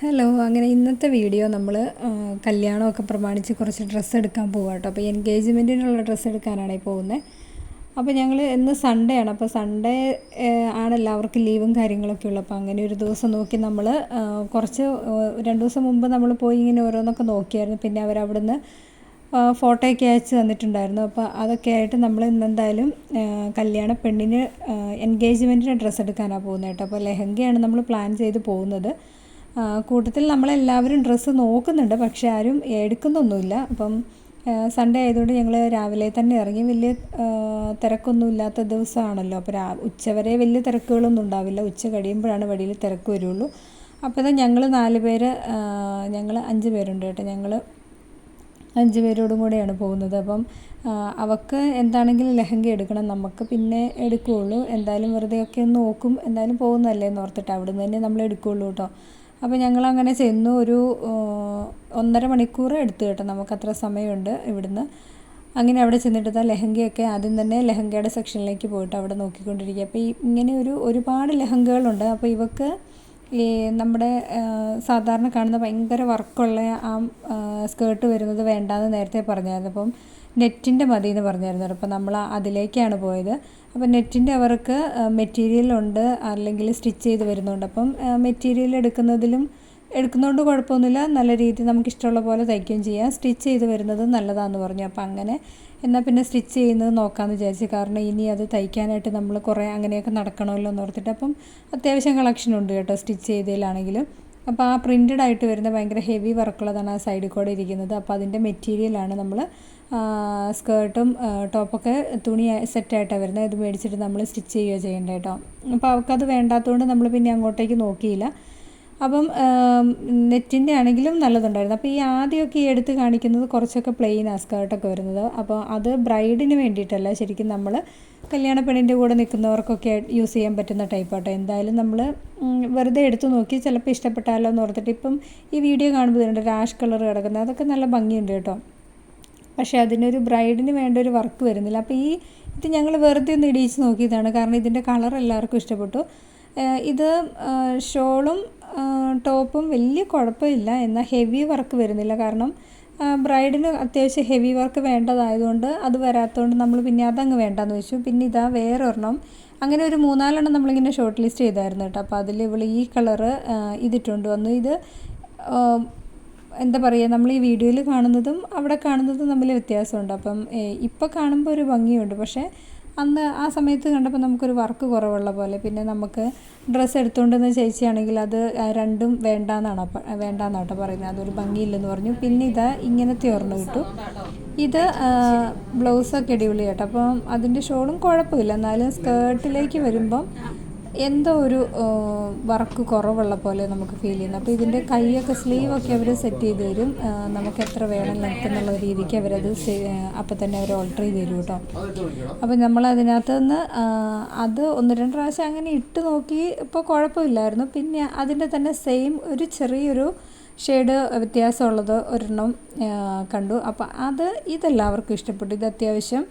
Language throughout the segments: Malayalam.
ഹലോ അങ്ങനെ ഇന്നത്തെ വീഡിയോ നമ്മൾ കല്യാണമൊക്കെ പ്രമാണിച്ച് കുറച്ച് ഡ്രസ്സ് എടുക്കാൻ പോകാം കേട്ടോ. അപ്പോൾ എൻഗേജ്മെന്റിനുള്ള ഡ്രസ്സ് എടുക്കാനാണ് പോകുന്നത് അപ്പോൾ ഞങ്ങൾ ഇന്ന് സൺഡേ ആണ്. അപ്പോൾ സൺഡേ ആണ് എല്ലാവർക്കും ലീവും കാര്യങ്ങളൊക്കെ ഉള്ളൂ. അപ്പോൾ അങ്ങനെ ഒരു ദിവസം നോക്കി നമ്മൾ കുറച്ച് രണ്ട് ദിവസം മുമ്പ് നമ്മൾ പോയി ഇങ്ങനെ ഓരോന്നൊക്കെ നോക്കിയായിരുന്നു. പിന്നെ അവരവിടുന്ന് ഫോട്ടോയൊക്കെ അയച്ച് തന്നിട്ടുണ്ടായിരുന്നു. അപ്പോൾ അതൊക്കെ ആയിട്ട് നമ്മൾ ഇന്നെന്തായാലും കല്യാണ പെണ്ണിന് എൻഗേജ്മെന്റിന് ഡ്രസ്സ് എടുക്കാനാണ് പോകുന്നത് കേട്ടോ. അപ്പോൾ ലെഹങ്കയാണ് നമ്മൾ പ്ലാൻ ചെയ്ത് പോകുന്നത്. കൂട്ടത്തിൽ നമ്മളെല്ലാവരും ഡ്രസ്സ് നോക്കുന്നുണ്ട് പക്ഷേ ആരും എടുക്കുന്നൊന്നുമില്ല. അപ്പം സൺഡേ ആയതുകൊണ്ട് ഞങ്ങൾ രാവിലെ തന്നെ ഇറങ്ങി വലിയ തിരക്കൊന്നും ഇല്ലാത്ത ദിവസമാണല്ലോ. അപ്പോൾ രാ ഉച്ചവരെ വലിയ തിരക്കുകളൊന്നും ഉണ്ടാവില്ല. ഉച്ച കഴിയുമ്പോഴാണ് വഴിയിൽ തിരക്ക് വരുള്ളൂ. അപ്പോൾ തന്നെ ഞങ്ങൾ നാല് പേര് ഞങ്ങൾ അഞ്ച് പേരുണ്ട് കേട്ടോ. ഞങ്ങൾ അഞ്ച് പേരോടും കൂടെയാണ് പോകുന്നത്. അപ്പം അവൾക്ക് എന്താണെങ്കിലും ലഹങ്ക എടുക്കണം. നമുക്ക് പിന്നെ എടുക്കുകയുള്ളൂ എന്തായാലും വെറുതെ ഒക്കെ ഒന്ന് നോക്കും. എന്തായാലും പോകുന്നതല്ലേ എന്ന് ഓർത്തിട്ട് അവിടെ നിന്ന് തന്നെ നമ്മൾ എടുക്കുകയുള്ളൂ കേട്ടോ. അപ്പോൾ ഞങ്ങൾ അങ്ങനെ ചെന്നു ഒരു ഒന്നര മണിക്കൂർ എടുത്തു കേട്ടോ. നമുക്കത്ര സമയമുണ്ട് ഇവിടുന്ന്. അങ്ങനെ അവിടെ ചെന്നിട്ട് ലെഹങ്കയൊക്കെ ആദ്യം തന്നെ ലെഹങ്കയുടെ സെക്ഷനിലേക്ക് പോയിട്ട് അവിടെ നോക്കിക്കൊണ്ടിരിക്കുക. അപ്പോൾ ഈ ഇങ്ങനെ ഒരു ഒരുപാട് ലെഹങ്കകളുണ്ട്. അപ്പോൾ ഇവക്ക് ഈ നമ്മുടെ സാധാരണ കാണുന്ന ഭയങ്കര വർക്കുള്ള ആ സ്കേർട്ട് വരുന്നത് വേണ്ടാന്ന് നേരത്തെ പറഞ്ഞായിരുന്നു. അപ്പം നെറ്റിന്റെ മതി എന്ന് പറഞ്ഞായിരുന്നു. അപ്പോൾ നമ്മൾ അതിലേക്കാണ് പോയത്. അപ്പോൾ നെറ്റിന്റെ അവർക്ക് മെറ്റീരിയൽ ഉണ്ട് അല്ലെങ്കിൽ സ്റ്റിച്ച് ചെയ്ത് വരുന്നുണ്ട്. അപ്പം മെറ്റീരിയൽ എടുക്കുന്നതിലും എടുക്കുന്നതുകൊണ്ട് കുഴപ്പമൊന്നുമില്ല. നല്ല രീതിയിൽ നമുക്ക് ഇഷ്ടമുള്ള പോലെ തയ്ക്കുകയും ചെയ്യാം. സ്റ്റിച്ച് ചെയ്ത് വരുന്നത് നല്ലതാണെന്ന് പറഞ്ഞു. അപ്പോൾ അങ്ങനെ എന്നാൽ പിന്നെ സ്റ്റിച്ച് ചെയ്യുന്നത് നോക്കാമെന്ന് വിചാരിച്ചു. കാരണം ഇനി അത് തയ്ക്കാനായിട്ട് നമ്മൾ കുറേ അങ്ങനെയൊക്കെ നടക്കണമല്ലോ എന്ന് ഓർത്തിട്ട്. അപ്പം അത്യാവശ്യം കളക്ഷൻ ഉണ്ട് കേട്ടോ സ്റ്റിച്ച് ചെയ്തതിലാണെങ്കിലും. അപ്പോൾ ആ പ്രിന്റഡ് ആയിട്ട് വരുന്ന ഭയങ്കര ഹെവി വർക്കുള്ളതാണ് ആ സൈഡിൽ കൂടെ ഇരിക്കുന്നത്. അപ്പോൾ അതിന്റെ മെറ്റീരിയലാണ് നമ്മൾ സ്കേർട്ടും ടോപ്പൊക്കെ തുണി സെറ്റായിട്ടാണ് വരുന്നത്. ഇത് മേടിച്ചിട്ട് നമ്മൾ സ്റ്റിച്ച് ചെയ്യുകയോ ചെയ്യേണ്ടത് കേട്ടോ അപ്പോൾ അവർക്കത് വേണ്ടാത്തതുകൊണ്ട് നമ്മൾ പിന്നെ അങ്ങോട്ടേക്ക് നോക്കിയില്ല. അപ്പം നെറ്റിന്റെ ആണെങ്കിലും നല്ലതുണ്ടായിരുന്നു. അപ്പോൾ ഈ ആദ്യമൊക്കെ ഈ എടുത്ത് കാണിക്കുന്നത് കുറച്ചൊക്കെ പ്ലെയിൻ ആ വരുന്നത്. അപ്പോൾ അത് ബ്രൈഡിന് വേണ്ടിയിട്ടല്ല ശരിക്കും നമ്മൾ കല്യാണ പെണ്ണിന്റെ കൂടെ നിൽക്കുന്നവർക്കൊക്കെ യൂസ് ചെയ്യാൻ പറ്റുന്ന ടൈപ്പ് ആട്ടോ. എന്തായാലും നമ്മൾ വെറുതെ എടുത്തു നോക്കി ചിലപ്പോൾ ഇഷ്ടപ്പെട്ടാലോ എന്ന് ഓർത്തിട്ട് ഇപ്പം ഈ വീഡിയോ കാണുമ്പോൾ ഉണ്ട് രാഷ് കളർ കിടക്കുന്നത്. അതൊക്കെ നല്ല ഭംഗിയുണ്ട് കേട്ടോ. പക്ഷേ അതിനൊരു ബ്രൈഡിന് വേണ്ട ഒരു വർക്ക് വരുന്നില്ല. അപ്പോൾ ഈ ഇത് ഞങ്ങൾ വെറുതെ ഒന്ന് ഇടിയിച്ച് നോക്കിയതാണ്. കാരണം ഇതിന്റെ കളർ എല്ലാവർക്കും ഇഷ്ടപ്പെട്ടു. ഇത് ഷോളും ടോപ്പും വലിയ കുഴപ്പമില്ല. എന്നാൽ ഹെവി വർക്ക് വരുന്നില്ല. കാരണം ബ്രൈഡിന് അത്യാവശ്യം ഹെവി വർക്ക് വേണ്ടതായതുകൊണ്ട് അത് വരാത്തതുകൊണ്ട് നമ്മൾ പിന്നെ അതങ്ങ് വേണ്ടെന്ന് വെച്ചു. പിന്നെ ഇതാ വേറെ ഒരെണ്ണം അങ്ങനെ ഒരു മൂന്നാലെണ്ണം നമ്മളിങ്ങനെ ഷോർട്ട് ലിസ്റ്റ് ചെയ്തായിരുന്നു കേട്ടോ. അപ്പോൾ അതിൽ ഇവൾ ഈ കളറ് ഇതിട്ടുണ്ട്. വന്നു. ഇത് എന്താ പറയുക നമ്മൾ ഈ വീഡിയോയിൽ കാണുന്നതും അവിടെ കാണുന്നതും തമ്മിൽ വ്യത്യാസമുണ്ട്. അപ്പം ഇപ്പോൾ കാണുമ്പോൾ ഒരു ഭംഗിയുണ്ട്. പക്ഷേ അന്ന് ആ സമയത്ത് കണ്ടപ്പോൾ നമുക്കൊരു വർക്ക് കുറവുള്ള പോലെ. പിന്നെ നമുക്ക് ഡ്രസ്സ് എടുത്തുകൊണ്ടെന്ന് ചേച്ചിയാണെങ്കിൽ അത് രണ്ടും വേണ്ടാന്നാണ് വേണ്ടാന്നാണ് കേട്ടോ പറയുന്നത്. അതൊരു ഭംഗിയില്ലെന്ന് പറഞ്ഞു. പിന്നെ ഇത് ഇങ്ങനത്തെ ഓർമ്മ കിട്ടും ഇത് ബ്ലൗസൊക്കെ അടിപൊളി കേട്ടോ അപ്പം അതിന്റെ ഷോളും കുഴപ്പമില്ല. എന്നാലും സ്കേർട്ടിലേക്ക് വരുമ്പം എന്തോ ഒരു വർക്ക് കുറവുള്ള പോലെ നമുക്ക് ഫീൽ ചെയ്യുന്നു. അപ്പോൾ ഇതിന്റെ കൈയൊക്കെ സ്ലീവൊക്കെ അവർ സെറ്റ് ചെയ്ത് തരും. നമുക്ക് എത്ര വേണം ലെങ്ത് എന്നുള്ള രീതിക്ക് അവരത് അപ്പോൾ തന്നെ അവർ ഓൾട്ടർ ചെയ്ത് തരും കേട്ടോ. അപ്പോൾ നമ്മൾ അതിനകത്ത് നിന്ന് അത് ഒന്ന് രണ്ട് പ്രാവശ്യം അങ്ങനെ ഇട്ട് നോക്കി ഇപ്പോൾ കുഴപ്പമില്ലായിരുന്നു. പിന്നെ അതിന്റെ തന്നെ സെയിം ഒരു ചെറിയൊരു ഷെയ്ഡ് വ്യത്യാസമുള്ളത് ഒരെണ്ണം കണ്ടു. അപ്പോൾ അത് ഇതെല്ലാവർക്കും ഇഷ്ടപ്പെട്ടു. ഇത് അത്യാവശ്യം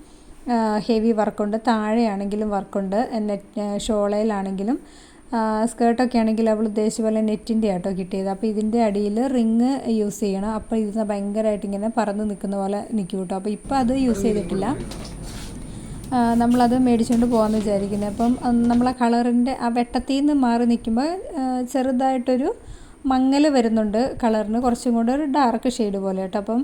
ഹെവി വർക്കുണ്ട്. താഴെയാണെങ്കിലും വർക്കുണ്ട്. നെറ്റ് ഷോളയിലാണെങ്കിലും. സ്കേർട്ടൊക്കെ ആണെങ്കിൽ അവൾ ഉദ്ദേശിച്ച പോലെ നെറ്റിന്റെ ആട്ടോ കിട്ടിയത്. അപ്പോൾ ഇതിന്റെ അടിയിൽ റിങ് യൂസ് ചെയ്യണം. അപ്പോൾ ഇത് ഭയങ്കരമായിട്ട് ഇങ്ങനെ പറന്ന് നിൽക്കുന്ന പോലെ നിൽക്കും കേട്ടോ. അപ്പോൾ ഇപ്പോൾ അത് യൂസ് ചെയ്തിട്ടില്ല. നമ്മളത് മേടിച്ചുകൊണ്ട് പോകാമെന്ന് വിചാരിക്കുന്നത് അപ്പം നമ്മളെ കളറിന്റെ ആ വെട്ടത്തിൽ നിന്ന് മാറി നിൽക്കുമ്പോൾ ചെറുതായിട്ടൊരു മങ്ങൽ വരുന്നുണ്ട് കളറിന്. കുറച്ചും കൂടെ ഒരു ഡാർക്ക് ഷെയ്ഡ് പോലെ കേട്ടോ. അപ്പം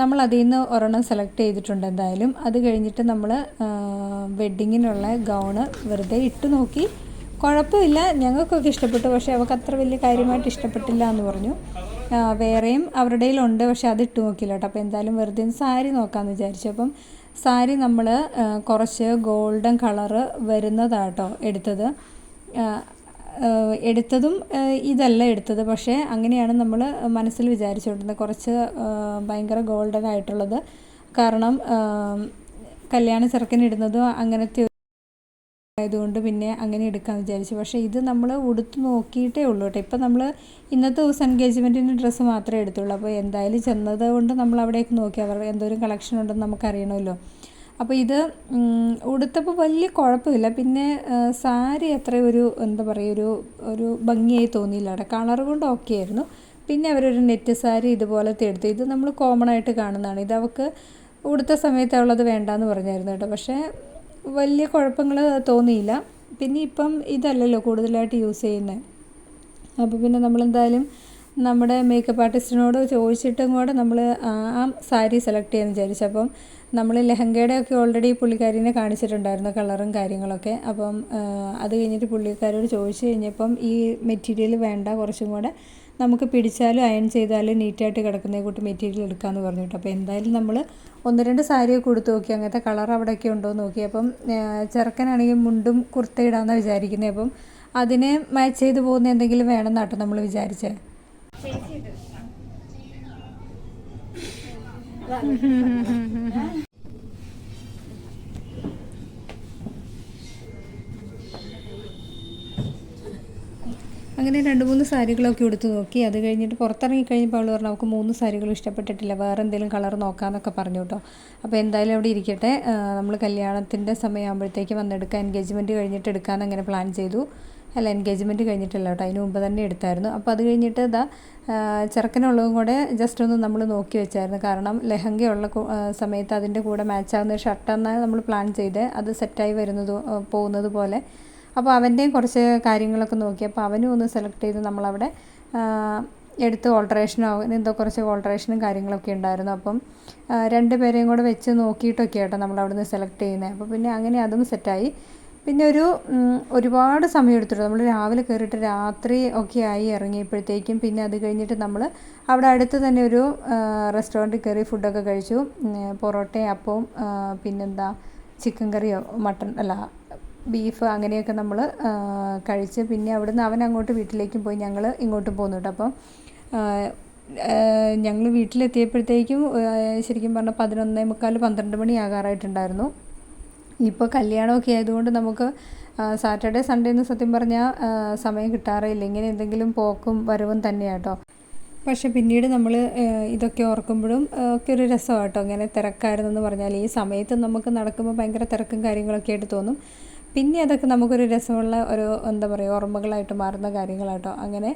നമ്മൾ അതിൽ നിന്ന് ഒരെണ്ണം സെലക്ട് ചെയ്തിട്ടുണ്ട് എന്തായാലും. അത് കഴിഞ്ഞിട്ട് നമ്മൾ വെഡ്ഡിങ്ങിനുള്ള ഗൗണ് വെറുതെ ഇട്ട് നോക്കി. കുഴപ്പമില്ല. ഞങ്ങൾക്കൊക്കെ ഇഷ്ടപ്പെട്ടു. പക്ഷേ അവൾക്ക് അത്ര വലിയ കാര്യമായിട്ട് ഇഷ്ടപ്പെട്ടില്ല എന്ന് പറഞ്ഞു. വേറെയും അവരുടെ ഉണ്ട് പക്ഷേ അത് ഇട്ട് നോക്കില്ല കേട്ടോ. അപ്പോൾ എന്തായാലും വെറുതെ സാരി നോക്കാമെന്ന് വിചാരിച്ചു. അപ്പം സാരി നമ്മൾ കുറച്ച് ഗോൾഡൻ കളറ് വരുന്നതാട്ടോ എടുത്തത്. എടുത്തതും ഇതല്ല എടുത്തത്. പക്ഷേ അങ്ങനെയാണ് നമ്മൾ മനസ്സിൽ വിചാരിച്ചുകൊണ്ടിരുന്നത്. കുറച്ച് ഭയങ്കര ഗോൾഡൻ ആയിട്ടുള്ളത്. കാരണം കല്യാണ ചെറുക്കനിടുന്നതും അങ്ങനത്തെ ആയതുകൊണ്ട് പിന്നെ അങ്ങനെ എടുക്കാൻ വിചാരിച്ചു. പക്ഷേ ഇത് നമ്മൾ ഉടുത്ത് നോക്കിയിട്ടേ ഉള്ളൂ കേട്ടോ. ഇപ്പം നമ്മൾ ഇന്നത്തെ ദിവസം എൻഗേജ്മെന്റിന്റെ ഡ്രസ്സ് മാത്രമേ എടുത്തുള്ളൂ. അപ്പോൾ എന്തായാലും ചെന്നത് കൊണ്ട് നമ്മൾ അവിടേക്ക് നോക്കി അവർ എന്തോരം കളക്ഷൻ ഉണ്ടെന്ന് നമുക്കറിയണമല്ലോ. അപ്പോൾ ഇത് ഉടുത്തപ്പോൾ വലിയ കുഴപ്പമില്ല. പിന്നെ സാരി അത്ര ഒരു എന്താ പറയുക ഒരു ഒരു ഭംഗിയായി തോന്നിയില്ല അവിടെ കളർ കൊണ്ട് ഓക്കെ ആയിരുന്നു. പിന്നെ അവരൊരു നെറ്റ് സാരി ഇതുപോലത്തെ എടുത്തു. ഇത് നമ്മൾ കോമൺ ആയിട്ട് കാണുന്നതാണ്. ഇത് അവൾക്ക് ഉടുത്ത സമയത്ത് അവളത് വേണ്ടാന്ന് പറഞ്ഞായിരുന്നു കേട്ടോ. പക്ഷേ വലിയ കുഴപ്പങ്ങൾ തോന്നിയില്ല. പിന്നെ ഇപ്പം ഇതല്ലല്ലോ കൂടുതലായിട്ട് യൂസ് ചെയ്യുന്നത് അപ്പോൾ പിന്നെ നമ്മളെന്തായാലും നമ്മുടെ മേക്കപ്പ് ആർട്ടിസ്റ്റിനോട് ചോദിച്ചിട്ടും കൂടെ നമ്മൾ ആ സാരി സെലക്ട് ചെയ്യാമെന്ന് വിചാരിച്ചു. അപ്പം നമ്മൾ ലെഹങ്കയുടെ ഒക്കെ ഓൾറെഡി പുള്ളിക്കാരിനെ കാണിച്ചിട്ടുണ്ടായിരുന്നു കളറും കാര്യങ്ങളൊക്കെ. അപ്പം അത് കഴിഞ്ഞിട്ട് പുള്ളിക്കാരോട് ചോദിച്ചു കഴിഞ്ഞപ്പം ഈ മെറ്റീരിയൽ വേണ്ട കുറച്ചും കൂടെ നമുക്ക് പിടിച്ചാലും അയൺ ചെയ്താലും നീറ്റായിട്ട് കിടക്കുന്ന കൂട്ട് മെറ്റീരിയൽ എടുക്കാമെന്ന് പറഞ്ഞു കേട്ടോ അപ്പോൾ എന്തായാലും നമ്മൾ ഒന്ന് രണ്ട് സാരിയൊക്കെ കൊടുത്തു നോക്കി. അങ്ങനത്തെ കളർ അവിടെയൊക്കെ ഉണ്ടോ എന്ന് നോക്കി. അപ്പം ചെറുക്കനാണെങ്കിൽ മുണ്ടും കുർത്ത ഇടാമെന്നാണ് വിചാരിക്കുന്നത് അപ്പം അതിനെ മാച്ച് ചെയ്ത് പോകുന്ന എന്തെങ്കിലും വേണമെന്നാട്ടോ നമ്മൾ വിചാരിച്ചത് അങ്ങനെ രണ്ട് മൂന്ന് സാരികളൊക്കെ എടുത്തു നോക്കി. അത് കഴിഞ്ഞിട്ട് പുറത്തിറങ്ങി കഴിഞ്ഞപ്പോൾ അവൾ പറഞ്ഞു അവൾക്ക് മൂന്ന് സാരികളും ഇഷ്ടപ്പെട്ടിട്ടില്ല. വേറെ എന്തെങ്കിലും കളർ നോക്കാമെന്നൊക്കെ പറഞ്ഞു കേട്ടോ. അപ്പോൾ എന്തായാലും അവിടെ ഇരിക്കട്ടെ. നമ്മൾ കല്യാണത്തിന്റെ സമയമാകുമ്പോഴത്തേക്ക് വന്നെടുക്കാം എൻഗേജ്മെന്റ് കഴിഞ്ഞിട്ട് എടുക്കാമെന്ന് അങ്ങനെ പ്ലാൻ ചെയ്തു. അല്ല എൻഗേജ്മെന്റ് കഴിഞ്ഞിട്ടില്ല കേട്ടോ. അതിന് മുമ്പ് തന്നെ എടുത്തായിരുന്നു. അപ്പോൾ അത് കഴിഞ്ഞിട്ട് ഇതാ ചെറുക്കനുള്ളതും കൂടെ ജസ്റ്റ് ഒന്ന് നമ്മൾ നോക്കി വെച്ചായിരുന്നു. കാരണം ലെഹങ്കയുള്ള സമയത്ത് അതിന്റെ കൂടെ മാച്ചാകുന്ന ഷർട്ടെന്നാണ് നമ്മൾ പ്ലാൻ ചെയ്ത്. അത് സെറ്റായി വരുന്നത് പോകുന്നത് പോലെ. അപ്പോൾ അവന്റെയും കുറച്ച് കാര്യങ്ങളൊക്കെ നോക്കി. അപ്പോൾ അവനും ഒന്ന് സെലക്ട് ചെയ്ത് നമ്മളവിടെ എടുത്ത് ഓൾട്ടറേഷനോ എന്തോ കുറച്ച് ഓൾട്ടറേഷനും കാര്യങ്ങളൊക്കെ ഉണ്ടായിരുന്നു. അപ്പം രണ്ട് പേരെയും കൂടെ വെച്ച് നോക്കിയിട്ടൊക്കെ ആട്ടോ നമ്മൾ സെലക്ട് ചെയ്യുന്നത് അപ്പോൾ പിന്നെ അങ്ങനെ അതും സെറ്റായി പിന്നെ ഒരു ഒരുപാട് സമയം എടുത്തിട്ട് നമ്മൾ രാവിലെ കയറിയിട്ട് രാത്രി ഒക്കെ ആയി ഇറങ്ങിയപ്പോഴത്തേക്കും പിന്നെ അത് കഴിഞ്ഞിട്ട് നമ്മൾ അവിടെ അടുത്ത് തന്നെ ഒരു റെസ്റ്റോറന്റിൽ കയറി ഫുഡൊക്കെ കഴിച്ചു. പൊറോട്ടയും അപ്പവും പിന്നെന്താ ചിക്കൻ കറിയോ മട്ടൺ അല്ല ബീഫ് അങ്ങനെയൊക്കെ നമ്മൾ കഴിച്ച് പിന്നെ അവിടുന്ന് അവൻ അങ്ങോട്ട് വീട്ടിലേക്കും പോയി ഞങ്ങൾ ഇങ്ങോട്ടും പോന്നു കേട്ടോ. അപ്പം ഞങ്ങൾ വീട്ടിലെത്തിയപ്പോഴത്തേക്കും ശരിക്കും പറഞ്ഞാൽ പതിനൊന്നേ മുക്കാൽ പന്ത്രണ്ട് മണി ആകാറായിട്ടുണ്ടായിരുന്നു. ഇപ്പോൾ കല്യാണമൊക്കെ ആയതുകൊണ്ട് നമുക്ക് സാറ്റർഡേ സൺഡേ എന്ന് സത്യം പറഞ്ഞാൽ സമയം കിട്ടാറില്ല. ഇങ്ങനെ എന്തെങ്കിലും പോക്കും വരവും തന്നെയാട്ടോ. പക്ഷെ പിന്നീട് നമ്മൾ ഇതൊക്കെ ഓർക്കുമ്പോഴും ഒക്കെ ഒരു രസമാണ് കേട്ടോ ഇങ്ങനെ തിരക്കായിരുന്നെന്ന് പറഞ്ഞാൽ ഈ സമയത്ത് നമുക്ക് നടക്കുമ്പോൾ ഭയങ്കര തിരക്കും കാര്യങ്ങളൊക്കെ ആയിട്ട് തോന്നും. പിന്നെ അതൊക്കെ നമുക്കൊരു രസമുള്ള ഒരു എന്താ പറയുക ഓർമ്മകളായിട്ട് മാറുന്ന കാര്യങ്ങളാട്ടോ. അങ്ങനെ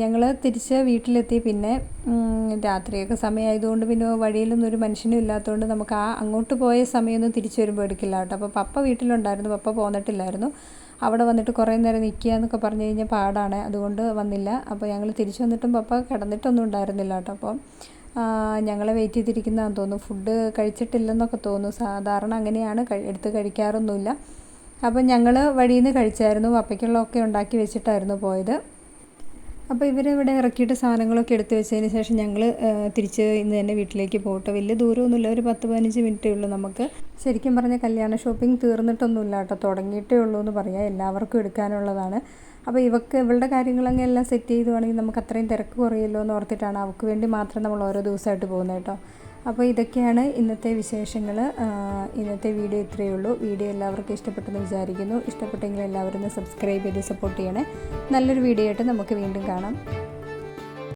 ഞങ്ങൾ തിരിച്ച് വീട്ടിലെത്തി. പിന്നെ രാത്രിയൊക്കെ സമയമായതുകൊണ്ട് പിന്നെ വഴിയിലൊന്നും ഒരു മനുഷ്യനും ഇല്ലാത്തതുകൊണ്ട് നമുക്ക് ആ അങ്ങോട്ട് പോയ സമയമൊന്നും തിരിച്ചു വരുമ്പോൾ എടുക്കില്ല കേട്ടോ അപ്പോൾ പപ്പ വീട്ടിലുണ്ടായിരുന്നു. പപ്പ പോന്നിട്ടില്ലായിരുന്നു. അവിടെ വന്നിട്ട് കുറേ നേരം നിൽക്കുക എന്നൊക്കെ പറഞ്ഞു കഴിഞ്ഞാൽ പാടാണ്. അതുകൊണ്ട് വന്നില്ല. അപ്പോൾ ഞങ്ങൾ തിരിച്ചു വന്നിട്ടും പപ്പ കിടന്നിട്ടൊന്നും ഉണ്ടായിരുന്നില്ല കേട്ടോ അപ്പോൾ ഞങ്ങളെ വെയിറ്റ് ചെയ്തിരിക്കുന്നതാണെന്ന് തോന്നുന്നു. ഫുഡ് കഴിച്ചിട്ടില്ലെന്നൊക്കെ തോന്നുന്നു. സാധാരണ അങ്ങനെയാണ്. എടുത്ത് കഴിക്കാറൊന്നുമില്ല. അപ്പം ഞങ്ങൾ വഴിയിൽ നിന്ന് കഴിച്ചായിരുന്നു. വപ്പയ്ക്കുള്ളതൊക്കെ ഉണ്ടാക്കി വെച്ചിട്ടായിരുന്നു പോയത്. അപ്പോൾ ഇവരിവിടെ ഇറക്കിയിട്ട് സാധനങ്ങളൊക്കെ എടുത്തു വെച്ചതിന് ശേഷം ഞങ്ങൾ തിരിച്ച് ഇന്ന് തന്നെ വീട്ടിലേക്ക് പോകട്ടെ വലിയ ദൂരമൊന്നുമില്ല. ഒരു പത്ത് പതിനഞ്ച് മിനിറ്റേ ഉള്ളൂ നമുക്ക്. ശരിക്കും പറഞ്ഞ കല്യാണ ഷോപ്പിംഗ് തീർന്നിട്ടൊന്നുമില്ല കേട്ടോ. തുടങ്ങിയിട്ടേ ഉള്ളൂ എന്ന് പറയാം. എല്ലാവർക്കും എടുക്കാനുള്ളതാണ്. അപ്പോൾ ഇവക്ക് ഇവളുടെ കാര്യങ്ങളങ്ങ് എല്ലാം സെറ്റ് ചെയ്തുവാണെങ്കിൽ നമുക്ക് അത്രയും തിരക്ക് കുറയല്ലോ എന്ന് ഓർത്തിട്ടാണ് അവൾക്ക് വേണ്ടി മാത്രം നമ്മൾ ഓരോ ദിവസമായിട്ട് പോകുന്നത് കേട്ടോ. അപ്പോൾ ഇതൊക്കെയാണ് ഇന്നത്തെ വിശേഷങ്ങൾ. ഇന്നത്തെ വീഡിയോ ഇത്രയേ ഉള്ളൂ. വീഡിയോ എല്ലാവർക്കും ഇഷ്ടപ്പെട്ടെന്ന് വിചാരിക്കുന്നു. ഇഷ്ടപ്പെട്ടെങ്കിൽ എല്ലാവരും സബ്സ്ക്രൈബ് ചെയ്ത് സപ്പോർട്ട് ചെയ്യണേ. നല്ലൊരു വീഡിയോ ആയിട്ട് നമുക്ക് വീണ്ടും കാണാം.